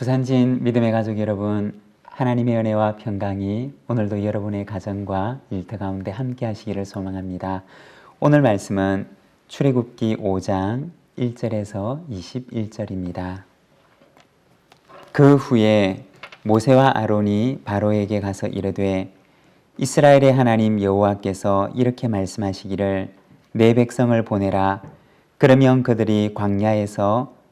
부산진 믿음의 가족 여러분, 하나님의 은혜와 평강이 오늘도 여러분의 가정과 일터 가운데 함께 하시기를 소망합니다. 오늘 말씀은 출애굽기 5장 1절에서 21절입니다. 그 후에 모세와 아론이 바로에게 가서 이르되 이스라엘의 하나님 여호와께서 이렇게 말씀하시기를 내 백성을 보내라 그러면 그들이 광야에서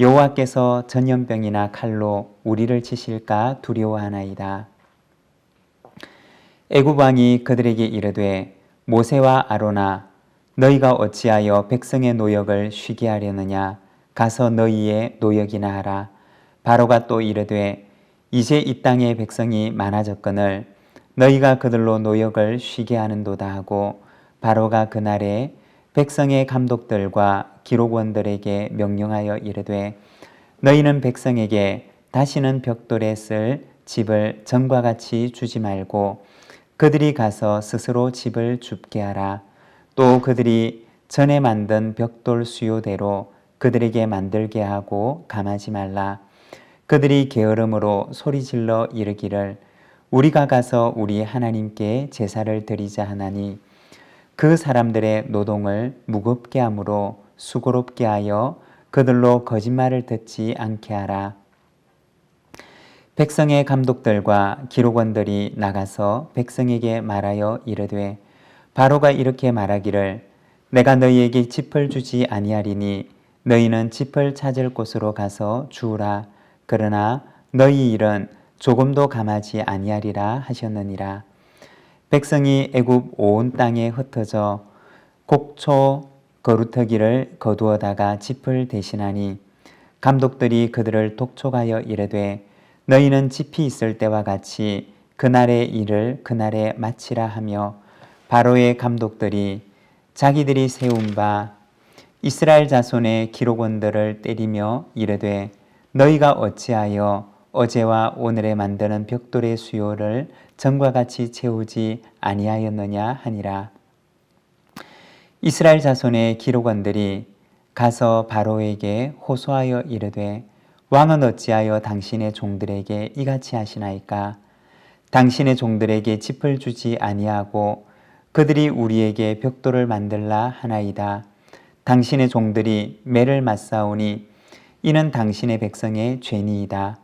여호와께서 전염병이나 칼로 우리를 치실까 두려워하나이다. 애굽 왕이 그들에게 이르되 모세와 아로나 너희가 어찌하여 백성의 노역을 쉬게 하려느냐 가서 너희의 노역이나 하라 바로가 또 이르되 이제 이 땅의 백성이 많아졌거늘 너희가 그들로 노역을 쉬게 하는도다 하고 바로가 그날에 백성의 감독들과 기록원들에게 명령하여 이르되 너희는 백성에게 다시는 벽돌에 쓸 집을 전과 같이 주지 말고 그들이 가서 스스로 집을 줍게 하라. 또 그들이 전에 만든 벽돌 수요대로 그들에게 만들게 하고 감하지 말라. 그들이 게으름으로 소리질러 이르기를 우리가 가서 우리 하나님께 제사를 드리자 하나니 그 사람들의 노동을 무겁게 함으로 수고롭게 하여 그들로 거짓말을 듣지 않게 하라. 백성의 감독들과 기록원들이 나가서 백성에게 말하여 이르되 바로가 이렇게 말하기를 내가 너희에게 짚을 주지 아니하리니 너희는 짚을 찾을 곳으로 가서 주우라 그러나 너희 일은 조금도 감하지 아니하리라 하셨느니라 백성이 애굽 온 땅에 흩어져 곡초 거루터기를 거두어다가 짚을 대신하니 감독들이 그들을 독촉하여 이르되 너희는 짚이 있을 때와 같이 그날의 일을 그날에 마치라 하며 바로의 감독들이 자기들이 세운 바 이스라엘 자손의 기록원들을 때리며 이르되 너희가 어찌하여 어제와 오늘에 만드는 벽돌의 수요를 전과 같이 채우지 아니하였느냐 하니라. 이스라엘 자손의 기록원들이 가서 바로에게 호소하여 이르되 왕은 어찌하여 당신의 종들에게 이같이 하시나이까? 당신의 종들에게 짚을 주지 아니하고 그들이 우리에게 벽돌을 만들라 하나이다. 당신의 종들이 매를 맞사오니 이는 당신의 백성의 죄니이다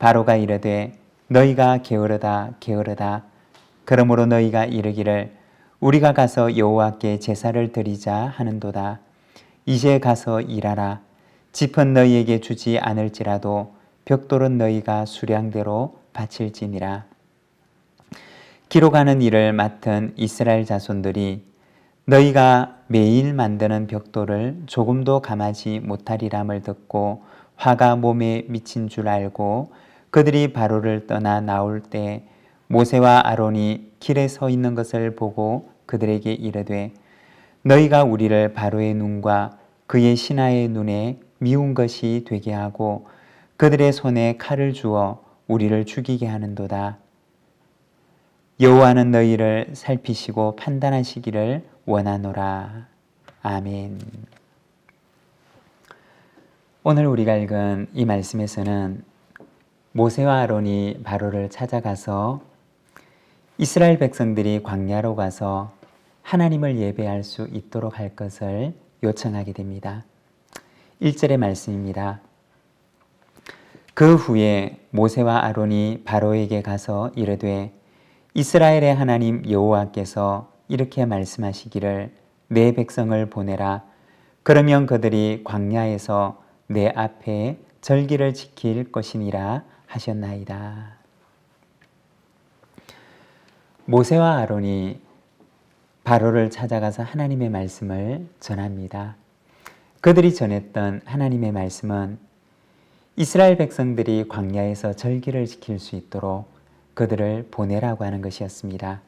바로가 이르되 너희가 게으르다 게으르다 그러므로 너희가 이르기를 우리가 가서 여호와께 제사를 드리자 하는도다. 이제 가서 일하라. 짚은 너희에게 주지 않을지라도 벽돌은 너희가 수량대로 바칠지니라. 기록하는 일을 맡은 이스라엘 자손들이 너희가 매일 만드는 벽돌을 조금도 감하지 못하리람을 듣고 화가 몸에 미친 줄 알고 그들이 바로를 떠나 나올 때 모세와 아론이 길에 서 있는 것을 보고 그들에게 이르되 너희가 우리를 바로의 눈과 그의 신하의 눈에 미운 것이 되게 하고 그들의 손에 칼을 주어 우리를 죽이게 하는도다. 여호와는 너희를 살피시고 판단하시기를 원하노라. 아멘. 오늘 우리가 읽은 이 말씀에서는 모세와 아론이 바로를 찾아가서 이스라엘 백성들이 광야로 가서 하나님을 예배할 수 있도록 할 것을 요청하게 됩니다. 1절의 말씀입니다. 그 후에 모세와 아론이 바로에게 가서 이르되 이스라엘의 하나님 여호와께서 이렇게 말씀하시기를 내 백성을 보내라 그러면 그들이 광야에서 내 앞에 절기를 지킬 것이니라 하셨나이다. 모세와 아론이 바로를 찾아가서 하나님의 말씀을 전합니다. 그들이 전했던 하나님의 말씀은 이스라엘 백성들이 광야에서 절기를 지킬 수 있도록 그들을 보내라고 하는 것이었습니다.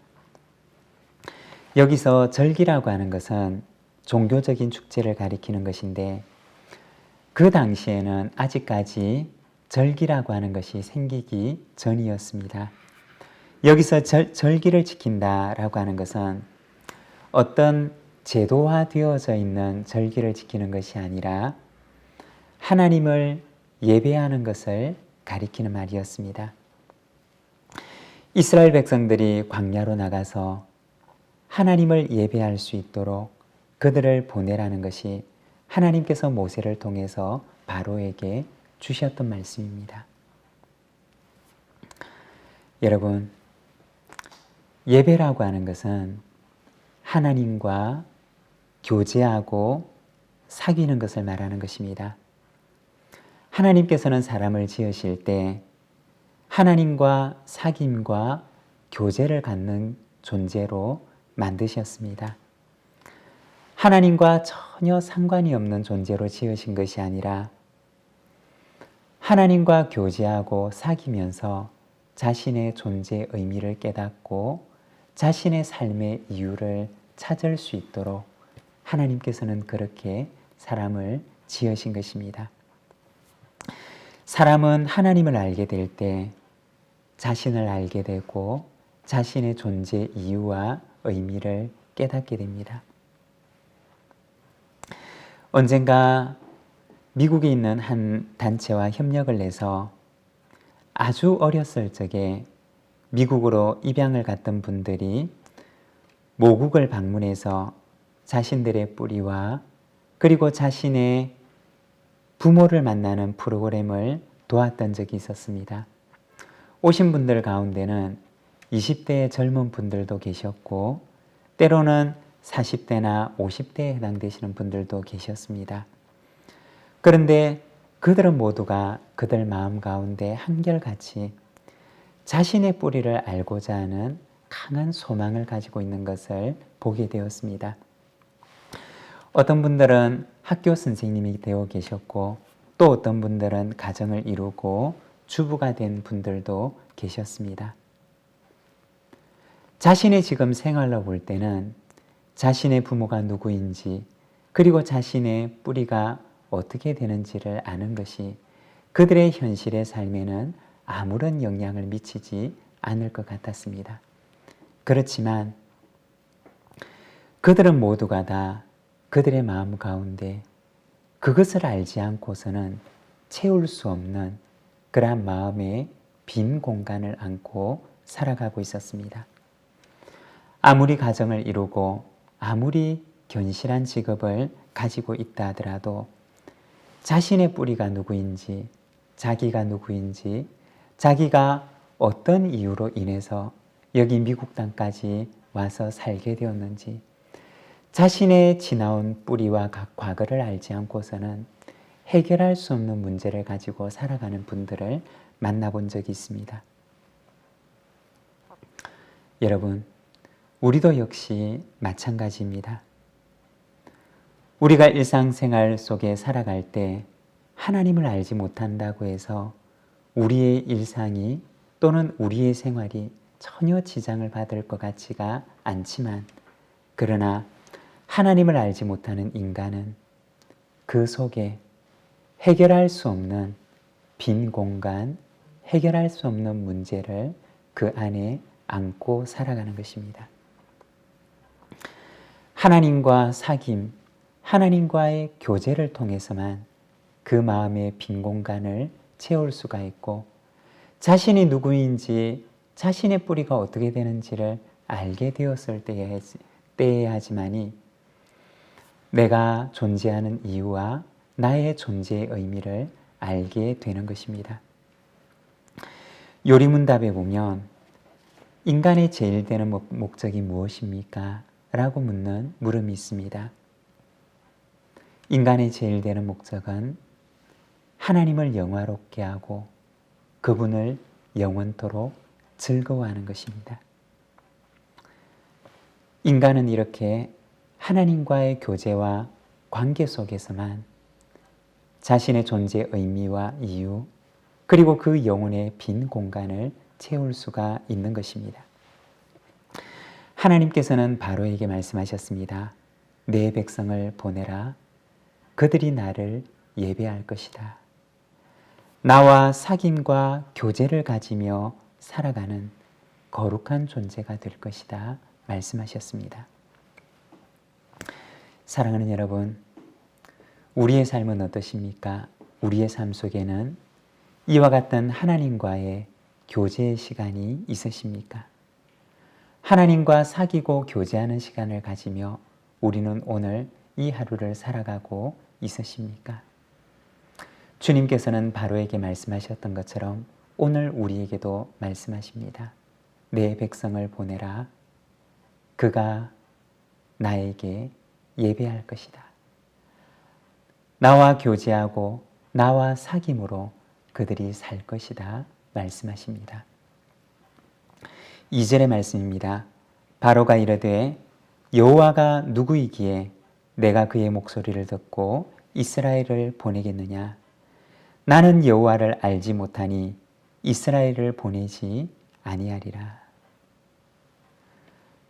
여기서 절기라고 하는 것은 종교적인 축제를 가리키는 것인데 그 당시에는 아직까지 절기라고 하는 것이 생기기 전이었습니다. 여기서 절, 절기를 지킨다라고 하는 것은 어떤 제도화 되어져 있는 절기를 지키는 것이 아니라 하나님을 예배하는 것을 가리키는 말이었습니다. 이스라엘 백성들이 광야로 나가서 하나님을 예배할 수 있도록 그들을 보내라는 것이 하나님께서 모세를 통해서 바로에게 주셨던 말씀입니다. 여러분, 예배라고 하는 것은 하나님과 교제하고 사귀는 것을 말하는 것입니다. 하나님께서는 사람을 지으실 때 하나님과 사귐과 교제를 갖는 존재로 만드셨습니다. 하나님과 전혀 상관이 없는 존재로 지으신 것이 아니라 하나님과 교제하고 사귀면서 자신의 존재 의미를 깨닫고 자신의 삶의 이유를 찾을 수 있도록 하나님께서는 그렇게 사람을 지으신 것입니다. 사람은 하나님을 알게 될 때 자신을 알게 되고 자신의 존재 이유와 의미를 깨닫게 됩니다. 언젠가 미국에 있는 한 단체와 협력을 내서 아주 어렸을 적에 미국으로 입양을 갔던 분들이 모국을 방문해서 자신들의 뿌리와 그리고 자신의 부모를 만나는 프로그램을 도왔던 적이 있었습니다. 오신 분들 가운데는 20대의 젊은 분들도 계셨고, 때로는 40대나 50대에 해당되시는 분들도 계셨습니다. 그런데 그들은 모두가 그들 마음 가운데 한결같이 자신의 뿌리를 알고자 하는 강한 소망을 가지고 있는 것을 보게 되었습니다. 어떤 분들은 학교 선생님이 되어 계셨고 또 어떤 분들은 가정을 이루고 주부가 된 분들도 계셨습니다. 자신의 지금 생활로 볼 때는 자신의 부모가 누구인지 그리고 자신의 뿌리가 어떻게 되는지를 아는 것이 그들의 현실의 삶에는 아무런 영향을 미치지 않을 것 같았습니다. 그렇지만 그들은 모두가 다 그들의 마음 가운데 그것을 알지 않고서는 채울 수 없는 그러한 마음의 빈 공간을 안고 살아가고 있었습니다. 아무리 가정을 이루고 아무리 견실한 직업을 가지고 있다 하더라도 자신의 뿌리가 누구인지, 자기가 누구인지, 자기가 어떤 이유로 인해서 여기 미국 땅까지 와서 살게 되었는지, 자신의 지나온 뿌리와 과거를 알지 않고서는 해결할 수 없는 문제를 가지고 살아가는 분들을 만나본 적이 있습니다. 여러분, 우리도 역시 마찬가지입니다. 우리가 일상생활 속에 살아갈 때 하나님을 알지 못한다고 해서 우리의 일상이 또는 우리의 생활이 전혀 지장을 받을 것 같지가 않지만 그러나 하나님을 알지 못하는 인간은 그 속에 해결할 수 없는 빈 공간, 해결할 수 없는 문제를 그 안에 안고 살아가는 것입니다. 하나님과 사귐, 하나님과의 교제를 통해서만 그 마음의 빈 공간을 채울 수가 있고 자신이 누구인지 자신의 뿌리가 어떻게 되는지를 알게 되었을 때에, 때야지만이 내가 존재하는 이유와 나의 존재의 의미를 알게 되는 것입니다. 요리문답에 보면 인간의 제일 되는 목적이 무엇입니까? 라고 묻는 물음이 있습니다. 인간의 제일 되는 목적은 하나님을 영화롭게 하고 그분을 영원토록 즐거워하는 것입니다. 인간은 이렇게 하나님과의 교제와 관계 속에서만 자신의 존재 의미와 이유, 그리고 그 영혼의 빈 공간을 채울 수가 있는 것입니다. 하나님께서는 바로에게 말씀하셨습니다. 내 백성을 보내라. 그들이 나를 예배할 것이다. 나와 사귐과 교제를 가지며 살아가는 거룩한 존재가 될 것이다. 말씀하셨습니다. 사랑하는 여러분, 우리의 삶은 어떠십니까? 우리의 삶 속에는 이와 같은 하나님과의 교제의 시간이 있으십니까? 하나님과 사귀고 교제하는 시간을 가지며 우리는 오늘 이 하루를 살아가고 있으십니까? 주님께서는 바로에게 말씀하셨던 것처럼 오늘 우리에게도 말씀하십니다. 내 백성을 보내라. 그가 나에게 예배할 것이다. 나와 교제하고 나와 사귐으로 그들이 살 것이다. 말씀하십니다. 2절의 말씀입니다. 바로가 이르되 여호와가 누구이기에 내가 그의 목소리를 듣고 이스라엘을 보내겠느냐? 나는 여호와를 알지 못하니 이스라엘을 보내지 아니하리라.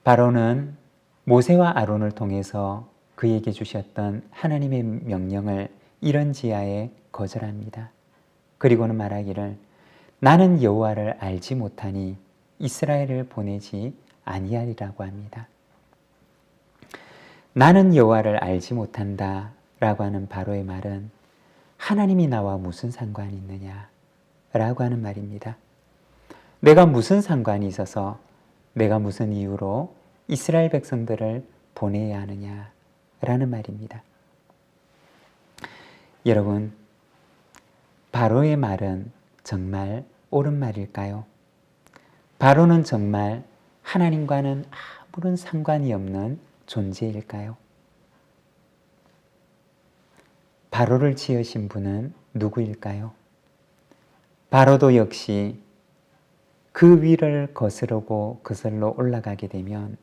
바로는 모세와 아론을 통해서 그에게 주셨던 하나님의 명령을 이런 지하에 거절합니다. 그리고는 말하기를 나는 여호와를 알지 못하니 이스라엘을 보내지 아니하리라고 합니다. 나는 여호와를 알지 못한다 라고 하는 바로의 말은 하나님이 나와 무슨 상관이 있느냐 라고 하는 말입니다. 내가 무슨 상관이 있어서 내가 무슨 이유로 이스라엘 백성들을 보내야 하느냐 라는 말입니다. 여러분, 바로의 말은 정말 옳은 말일까요? 바로는 정말 하나님과는 아무런 상관이 없는 존재일까요? 바로를 지으신 분은 누구일까요? 바로도 역시 그 위를 거스르고 그슬로 올라가게 되면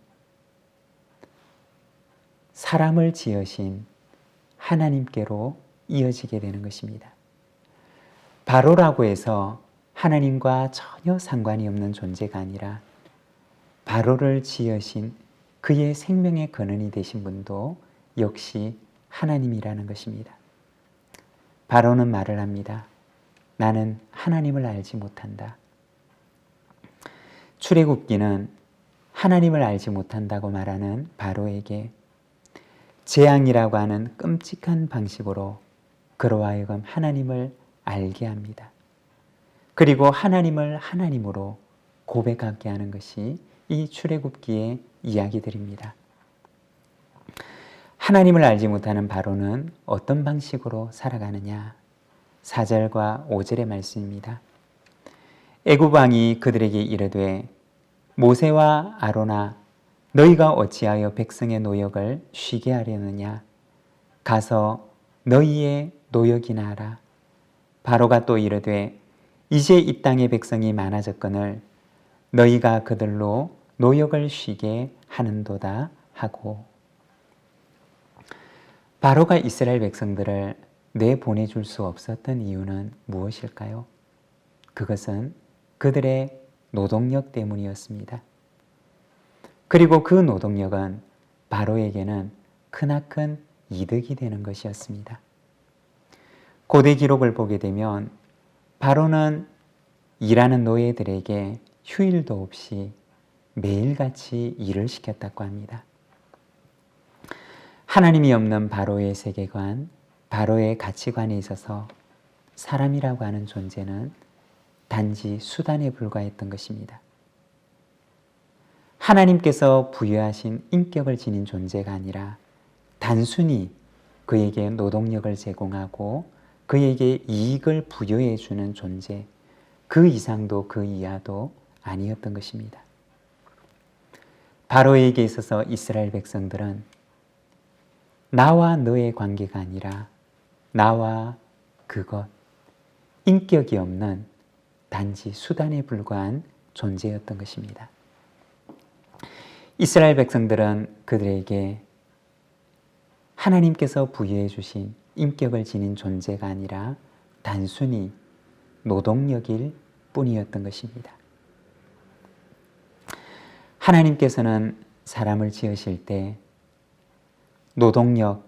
사람을 지으신 하나님께로 이어지게 되는 것입니다. 바로라고 해서 하나님과 전혀 상관이 없는 존재가 아니라 바로를 지으신 그의 생명의 근원이 되신 분도 역시 하나님이라는 것입니다. 바로는 말을 합니다. 나는 하나님을 알지 못한다. 출애굽기는 하나님을 알지 못한다고 말하는 바로에게 재앙이라고 하는 끔찍한 방식으로 그로 하여금 하나님을 알게 합니다. 그리고 하나님을 하나님으로 고백하게 하는 것이 이 출애굽기의 이야기들입니다. 하나님을 알지 못하는 바로는 어떤 방식으로 살아가느냐? 4절과 5절의 말씀입니다. 애굽 왕이 그들에게 이르되 모세와 아로나 너희가 어찌하여 백성의 노역을 쉬게 하려느냐 가서 너희의 노역이나 하라 바로가 또 이르되 이제 이 땅의 백성이 많아졌거늘 너희가 그들로 노역을 쉬게 하는도다 하고 바로가 이스라엘 백성들을 내보내줄 수 없었던 이유는 무엇일까요? 그것은 그들의 노동력 때문이었습니다. 그리고 그 노동력은 바로에게는 크나큰 이득이 되는 것이었습니다. 고대 기록을 보게 되면 바로는 일하는 노예들에게 휴일도 없이 매일같이 일을 시켰다고 합니다. 하나님이 없는 바로의 세계관, 바로의 가치관에 있어서 사람이라고 하는 존재는 단지 수단에 불과했던 것입니다. 하나님께서 부여하신 인격을 지닌 존재가 아니라 단순히 그에게 노동력을 제공하고 그에게 이익을 부여해 주는 존재, 그 이상도 그 이하도 아니었던 것입니다. 바로에게 있어서 이스라엘 백성들은 나와 너의 관계가 아니라 나와 그것, 인격이 없는 단지 수단에 불과한 존재였던 것입니다. 이스라엘 백성들은 그들에게 하나님께서 부여해 주신 인격을 지닌 존재가 아니라 단순히 노동력일 뿐이었던 것입니다. 하나님께서는 사람을 지으실 때 노동력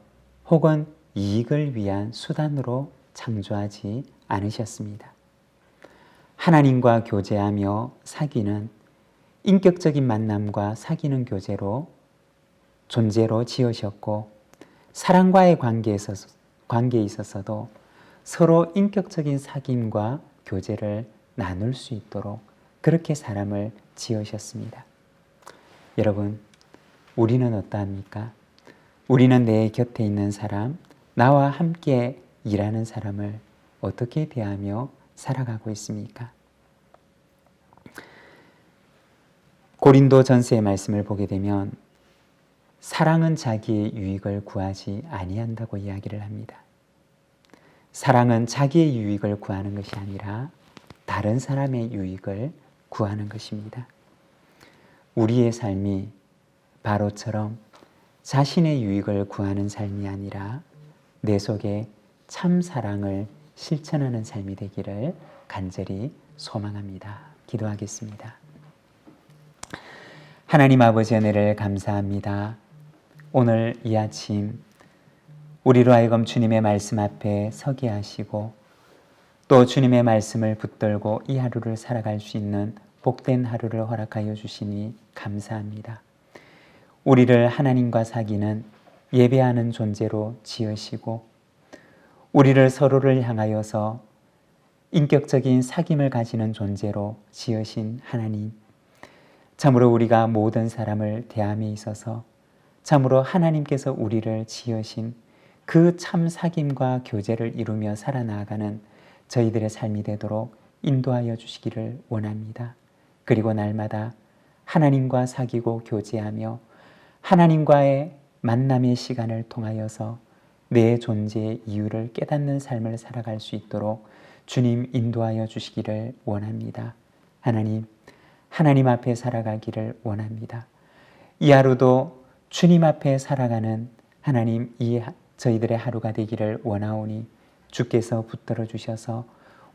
혹은 이익을 위한 수단으로 창조하지 않으셨습니다. 하나님과 교제하며 사귀는 인격적인 만남과 사귀는 교제로 존재로 지으셨고 사랑과의 관계에 있어서, 관계에 있어서도 서로 인격적인 사귐과 교제를 나눌 수 있도록 그렇게 사람을 지으셨습니다. 여러분, 우리는 어떠합니까? 우리는 내 곁에 있는 사람, 나와 함께 일하는 사람을 어떻게 대하며 살아가고 있습니까? 고린도 전서의 말씀을 보게 되면 사랑은 자기의 유익을 구하지 아니한다고 이야기를 합니다. 사랑은 자기의 유익을 구하는 것이 아니라 다른 사람의 유익을 구하는 것입니다. 우리의 삶이 바로처럼 자신의 유익을 구하는 삶이 아니라 내 속에 참 사랑을 실천하는 삶이 되기를 간절히 소망합니다. 기도하겠습니다. 하나님 아버지 은혜를 감사합니다. 오늘 이 아침 우리로 하여금 주님의 말씀 앞에 서게 하시고 또 주님의 말씀을 붙들고 이 하루를 살아갈 수 있는 복된 하루를 허락하여 주시니 감사합니다. 우리를 하나님과 사귀는 예배하는 존재로 지으시고 우리를 서로를 향하여서 인격적인 사귐을 가지는 존재로 지으신 하나님. 참으로 우리가 모든 사람을 대함에 있어서 참으로 하나님께서 우리를 지으신 그 참 사귐과 교제를 이루며 살아나가는 저희들의 삶이 되도록 인도하여 주시기를 원합니다. 그리고 날마다 하나님과 사귀고 교제하며 하나님과의 만남의 시간을 통하여서 내 존재의 이유를 깨닫는 삶을 살아갈 수 있도록 주님 인도하여 주시기를 원합니다. 하나님, 하나님 앞에 살아가기를 원합니다. 이 하루도 주님 앞에 살아가는 하나님 이 저희들의 하루가 되기를 원하오니 주께서 붙들어 주셔서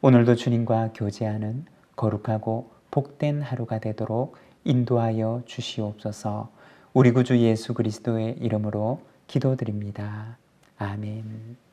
오늘도 주님과 교제하는 거룩하고 복된 하루가 되도록 인도하여 주시옵소서. 우리 구주 예수 그리스도의 이름으로 기도드립니다. 아멘.